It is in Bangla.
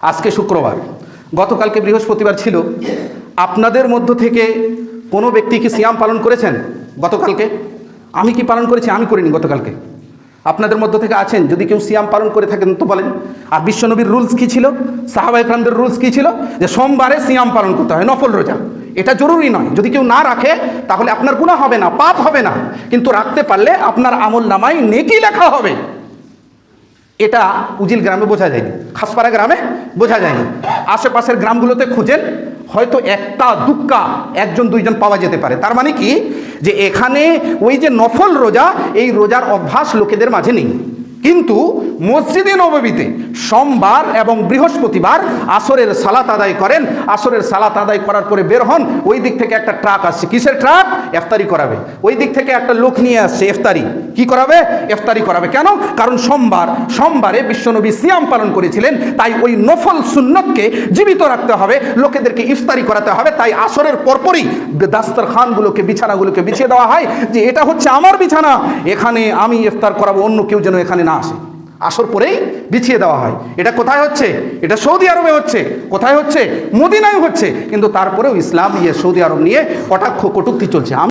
আজকে শুক্রবার, গতকালকে বৃহস্পতিবার ছিল। আপনাদের মধ্য থেকে কোনো ব্যক্তি কি সিয়াম পালন করেছেন গতকালকে? আমি কি পালন করেছি? আমি করিনি গতকালকে। আপনাদের মধ্য থেকে আছেন, যদি কেউ সিয়াম পালন করে থাকেন তো বলেন। আর বিশ্বনবীর রুলস কী ছিল? সাহাবা ইকরামদের রুলস কী ছিল? যে সোমবারে সিয়াম পালন করতে হয়, নফল রোজা। এটা জরুরি নয়। যদি কেউ না রাখে, তাহলে আপনার গুণা হবে না, পাপ হবে না। কিন্তু রাখতে পারলে আপনার আমল নামায় নেকি লেখা হবে। এটা উজিল গ্রামে বোঝা যায়নি, খাসপাড়া গ্রামে বোঝা যায়নি। আশেপাশের গ্রামগুলোতে খুঁজেন হয়তো একটা, দুক্কা, একজন, দুইজন পাওয়া যেতে পারে। তার মানে কি? যে এখানে ওই যে নফল রোজা, এই রোজার অভ্যাস লোকেদের মাঝে নেই। কিন্তু মসজিদে নববীতে সোমবার এবং বৃহস্পতিবার আসরের সালাত আদায় করেন। আসরের সালাত আদায় করার পরে বের হন। ওই দিক থেকে একটা ট্রাক আসছে। কিসের ট্রাক? ইফতারি করাবে। ওই দিক থেকে একটা লোক নিয়ে আসছে ইফতারি। কি করাবে? ইফতারি করাবে। কেন? কারণ সোমবার, সোমবারে বিশ্বনবী সিয়াম পালন করেছিলেন। তাই ওই নফল সুন্নতকে জীবিত রাখতে হবে। লোকেদেরকে ইফতারি করাতে হবে। তাই আসরের পরপরই দাস্তর খানগুলোকে বিছানাগুলোকে বিছিয়ে দেওয়া হয় যে, এটা হচ্ছে আমার বিছানা। এখানে আমি ইফতার করাবো। অন্য কেউ যেন এখানে না আসে। আসর পরেই বিছিয়ে দেওয়া হয়। এটা কোথায় হচ্ছে? এটা সৌদি আরবে হচ্ছে। কোথায় হচ্ছে? মদিনায় হচ্ছে। কিন্তু তারপরেও ইসলাম ইয়ে সৌদি আরব নিয়ে কটাক্ষ কটুক্তি চলছে।